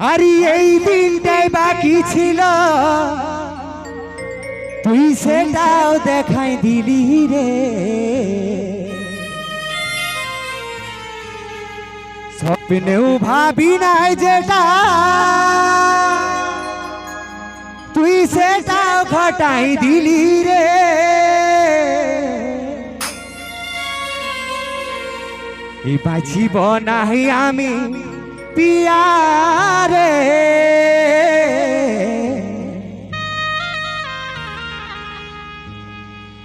আরে এই দিনটাই বাকি ছিল। তুই সেটাও দেখাই দিলি রে। স্বপ্নেও ভাবি নাই যেটা। তুই সেটাও ঘটাই দিলি রে। এই বাঁচিব নাহি আমি পিয়ারে।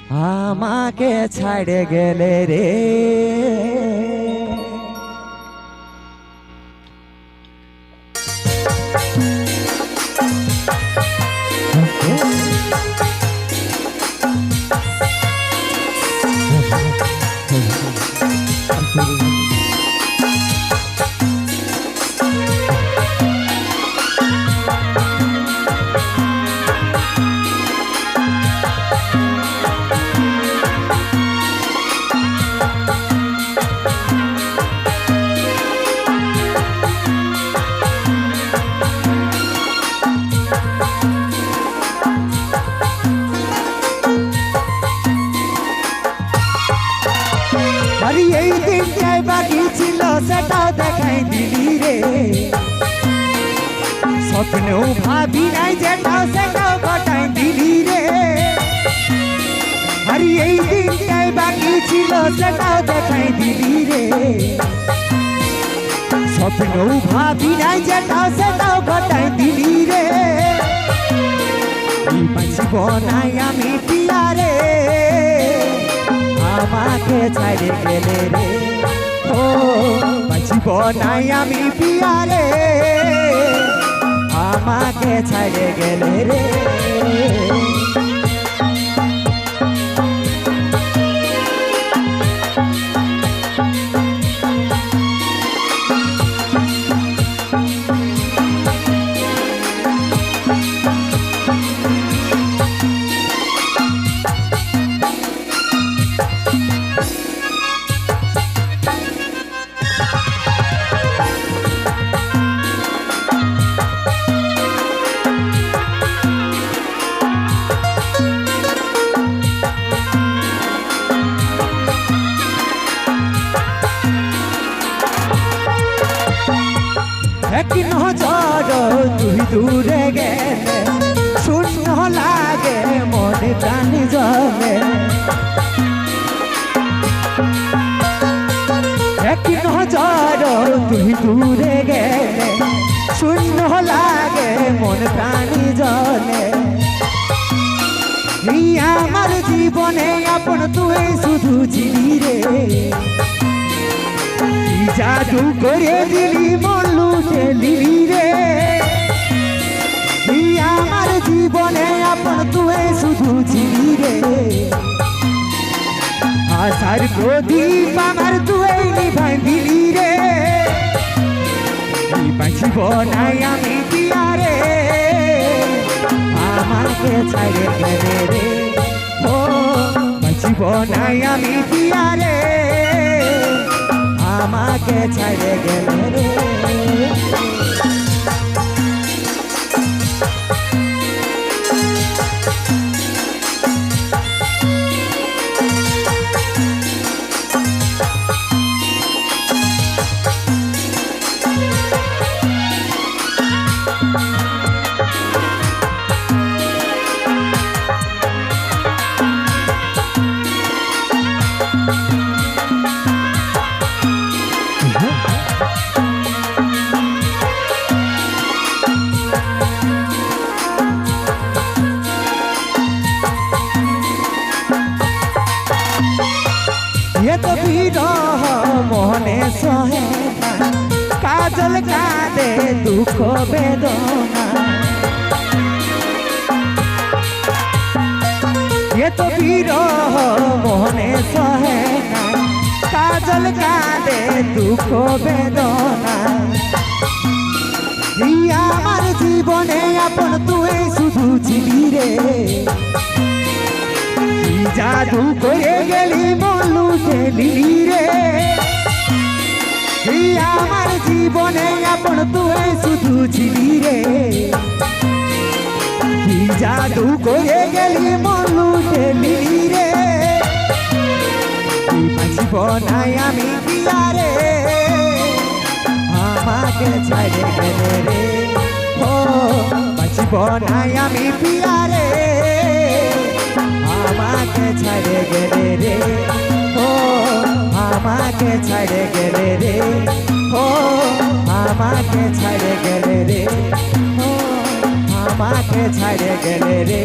আমাকে ছাড়ে গেলে রে। আরে স্বপ্নেও ভাবি নাই যেটাও সেটাও ঘটাই দিলি রে। আরে এই দিনটাই বাকি ছিল সেটাও দেখাই দিলি রে। স্বপ্নেও ভাবি নাই যেটাও সেটাও ঘটাই দিলি রে। বাঁচিব নাই আমি পিয়ারে, আমাকে ছাড়ে গেলে রে। ও বাঁচিব নাই আমি পিয়ারে আমাকে ছাড়ে গেলে রে। নজর তুই দূরে গেলে, শূন্য লাগে, মনে প্রাণ জলে এক নজর তুই দূরে গেলে, শূন্য লাগে, মন প্রাণী জলে আমার জীবনে আপন তুই শুধু ছিলি রে। জাদু করে দিলি মন লুটে তুই আমার জীবনে আপন তুই শুধু রে আশার প্রদীপ আমার তুই নিভাই দিলি রে। বাঁচিব নাই আমি পিয়ারে। আমাকে ছাড়ে গেলে রে। ও, বাঁচিব নাই আমি পিয়ারে। আমাকে ছাড়ে গেলে এত বিরহ মনে সহে কাজল কাঁদে দুঃখ বেদনা। এত বিরহ মনে সহে কাজল কাঁদে দুঃখ বেদনা। আমার জীবনে আপন তুই শুধু ছিলি রে। জাদু করে গেলি লুটে লিলি রে আমার জীবনে আপন তুই শুধু ছিলি রে। জাদু করে গেলি লুটে নিলি রে নাই আমি পিয়ারে আমাকে ছাড়ে গেলে রে? ও নাই আমি পিয়ারে ও, আমাকে ছাড়ে গেলে রে। ও, আমাকে ছাড়ে গেলে রে। ও, আমাকে ছাড়ে গেলে রে।